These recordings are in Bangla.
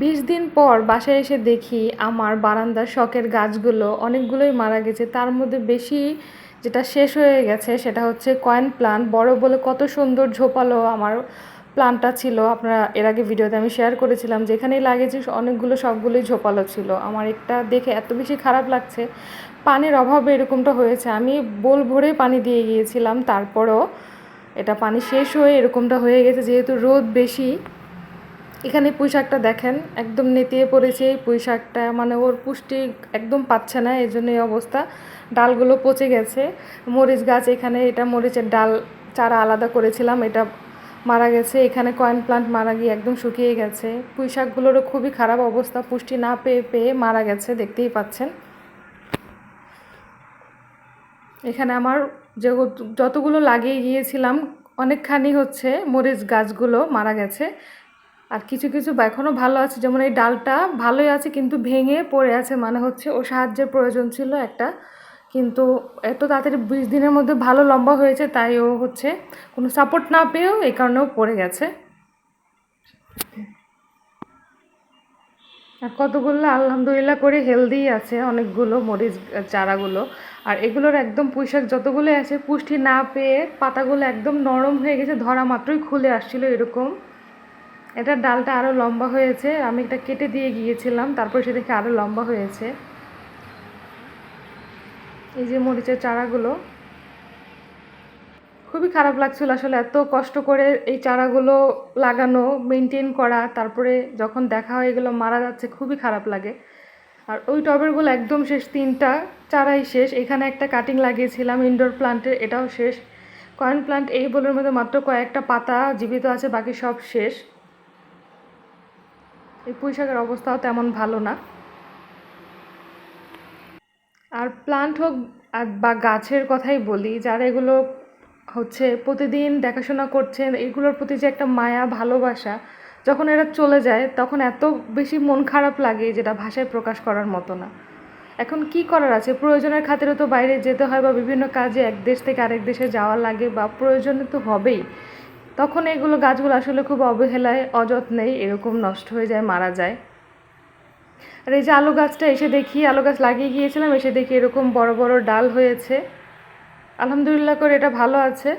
বিশ দিন পর বাসায় এসে দেখি আমার বারান্দার শখের গাছগুলো অনেকগুলোই মারা গেছে। তার মধ্যে বেশি যেটা শেষ হয়ে গেছে সেটা হচ্ছে কয়েন প্লান্ট। বড় বলে কত সুন্দর ঝোপালো আমার প্লান্টটা ছিল। আপনারা এর আগে ভিডিওতে আমি শেয়ার করেছিলাম যেখানেই লাগিয়েছি, অনেকগুলো সবগুলোই ঝোপালো ছিল। আমার একটা দেখে এত বেশি খারাপ লাগছে। পানির অভাবে এরকমটা হয়েছে। আমি বোল ভরে পানি দিয়ে গিয়েছিলাম, তারপরও এটা পানি শেষ হয়ে এরকমটা হয়ে গেছে। যেহেতু রোদ বেশি এখানে পুঁই শাকটা দেখেন, একদম নেতিয়ে পড়েছে এই পুঁই শাকটা মানে ওর পুষ্টি একদম পাচ্ছে না, এই জন্য এই অবস্থা। ডালগুলো পচে গেছে। মরিচ গাছ এখানে, এটা মরিচের ডাল চারা আলাদা করেছিলাম, এটা মারা গেছে। এখানে কয়েন প্লান্ট মারা গিয়ে একদম শুকিয়ে গেছে। পুঁই শাকগুলোরও খুবই খারাপ অবস্থা, পুষ্টি না পেয়ে পেয়ে মারা গেছে, দেখতেই পাচ্ছেন। এখানে আমার যে যতগুলো লাগিয়ে গিয়েছিলাম, অনেকখানি হচ্ছে মরিচ গাছগুলো মারা গেছে। আর কিছু কিছু বা এখনও ভালো আছে, যেমন এই ডালটা ভালোই আছে কিন্তু ভেঙে পড়ে আছে মানে হচ্ছে ও সাহায্যের প্রয়োজন ছিল একটা। কিন্তু এত তাড়াতাড়ি বিশ দিনের মধ্যে ভালো লম্বা হয়েছে, তাই ও হচ্ছে কোনো সাপোর্ট না পেয়েও এই কারণেও পড়ে গেছে। আর কতগুলো আলহামদুলিল্লাহ করে হেলদি আছে, অনেকগুলো মরিচ, চারাগুলো। আর এগুলোর একদম পুঁইশাক যতগুলো আছে, পুষ্টি না পেয়ে পাতাগুলো একদম নরম হয়ে গেছে, ধরা মাত্রই খুলে আসছিল এরকম। এটার ডালটা আরও লম্বা হয়েছে। আমি এটা কেটে দিয়ে গিয়েছিলাম, তারপর সে দেখে আরও লম্বা হয়েছে। এই যে মরিচের চারাগুলো। খুবই খারাপ লাগছিল আসলে এত কষ্ট করে এই চারাগুলো লাগানো মেনটেন করা, তারপরে যখন দেখা হয় এগুলো মারা যাচ্ছে, খুবই খারাপ লাগে। আর ওই টবেরগুলো একদম শেষ, তিনটা চারাই শেষ। এখানে একটা কাটিং লাগিয়েছিলাম ইনডোর প্লান্টের এটাও শেষ। কয়েন প্লান্ট এই বলের মধ্যে মাত্র কয়েকটা পাতা জীবিত আছে, বাকি সব শেষ। এই পুঁই শাকের অবস্থাও তেমন ভালো না। আর প্লান্ট হোক আর বা গাছের কথাই বলি, যারা এগুলো হচ্ছে প্রতিদিন দেখাশোনা করছেন, এগুলোর প্রতি যে একটা মায়া, ভালোবাসা যখন এরা চলে যায়, তখন এত বেশি মন খারাপ লাগে যেটা ভাষায় প্রকাশ করার মতো না। এখন কি করার আছে? প্রয়োজনের খাতিরে তো বাইরে যেতে হয় বা বিভিন্ন কাজে এক দেশ থেকে আরেক দেশে যাওয়া লাগে বা প্রয়োজনে তো হবেই। তখন এগুলো গাছগুলো আসলে খুব অবহেলায়, অযত্নেই এরকম নষ্ট হয়ে যায়, মারা যায়। আর এই যে আলু গাছটা এসে দেখি, আলু গাছ লাগিয়ে গিয়েছিলাম, এসে দেখি এরকম বড় বড় ডাল হয়েছে। আলহামদুলিল্লাহ করে এটা ভালো আছে।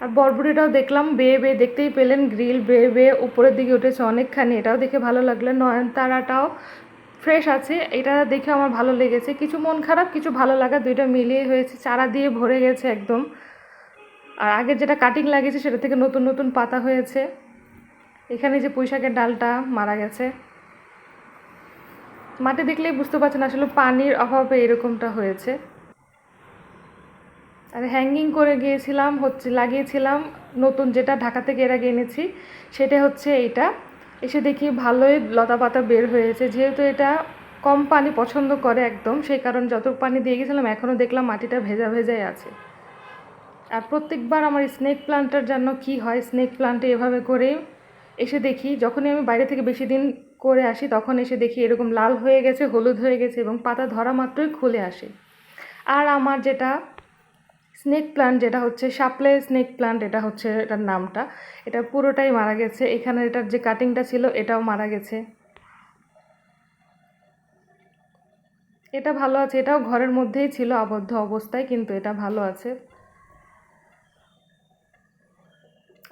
আর বরবটিটাও দেখলাম, বেয়ে বেয়ে দেখতেই পেলেন, গ্রিল বেয়ে বেয়ে উপরের দিকে উঠেছে অনেকখানি। এটাও দেখে ভালো লাগল, নয়নতারাটাও ফ্রেশ আছে, এটা দেখে আমার ভালো লেগেছে। কিছু মন খারাপ, কিছু ভালো লাগা, দুইটা মিলিয়ে হয়েছে, চারা দিয়ে ভরে গেছে একদম। আর আগের যেটা কাটিং লাগিয়েছে সেটা থেকে নতুন নতুন পাতা হয়েছে। এখানে যে পুঁইশাকের ডালটা মারা গেছে। মাটি দেখলেই বুঝতে পারছেন আসলে পানির অভাবে এরকমটা হয়েছে। আর হ্যাঙ্গিং করে গিয়েছিলাম, হচ্ছে লাগিয়েছিলাম নতুন যেটা ঢাকা থেকে এর আগে এনেছি, সেটা হচ্ছে এইটা। এসে দেখি ভালোই লতা পাতা বের হয়েছে। যেহেতু এটা কম পানি পছন্দ করে একদম, সেই কারণে যত পানি দিয়ে গেছিলাম, এখনও দেখলাম মাটিটা ভেজা ভেজাই আছে। আর প্রত্যেকবার আমার স্নেক প্লান্টের জন্য কি হয় স্নেক প্লান্টে এভাবে করে এসে দেখি, যখনই আমি বাইরে থেকে বেশি দিন করে আসি, তখন এসে দেখি এরকম লাল হয়ে গেছে, হলুদ হয়ে গেছে এবং পাতা ধরা মাত্রই খুলে আসে। আর আমার যেটা স্নেক প্লান্ট যেটা হচ্ছে সাপ্লে স্নেক প্লান্ট এটা হচ্ছে এটার নামটা, এটা পুরোটাই মারা গেছে। এখানে এটার যে কাটিংটা ছিল, এটাও মারা গেছে। এটা ভালো আছে, এটাও ঘরের মধ্যেই ছিল আবদ্ধ অবস্থায়, কিন্তু এটা ভালো আছে।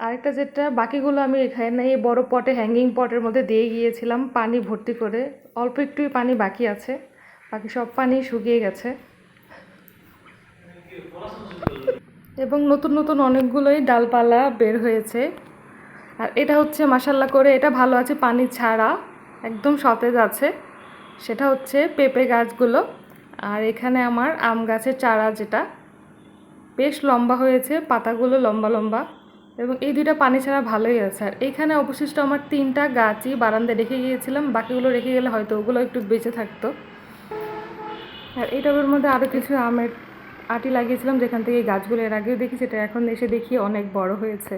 আরেকটা যেটা, বাকিগুলো আমি এখানে এই বড় পটে হ্যাঙ্গিং পটের মধ্যে দিয়ে গিয়েছিলাম পানি ভর্তি করে। অল্প একটুই পানি বাকি আছে, বাকি সব পানি শুকিয়ে গেছে। এবং নতুন নতুন অনেকগুলোই ডালপালা বের হয়েছে। আর এটা হচ্ছে মাসাল্লা করে, এটা ভালো আছে পানি ছাড়া, একদম সতেজ আছে। সেটা হচ্ছে পেঁপে গাছগুলো। আর এখানে আমার আম গাছের চারা যেটা, বেশ লম্বা হয়েছে, পাতাগুলো লম্বা লম্বা। এবং এই দুইটা পানি ছাড়া ভালোই আছে। আর এখানে অবশিষ্ট আমার তিনটা গাছই বারান্দায় রেখে গিয়েছিলাম। বাকিগুলো রেখে গেলে হয়তো ওগুলো একটু বেঁচে থাকতো। আর এই টবের মধ্যে আরও কিছু আমের আটি লাগিয়েছিলাম, যেখান থেকে গাছগুলো এর আগেও দেখি, সেটা এখন এসে দেখি অনেক বড় হয়েছে।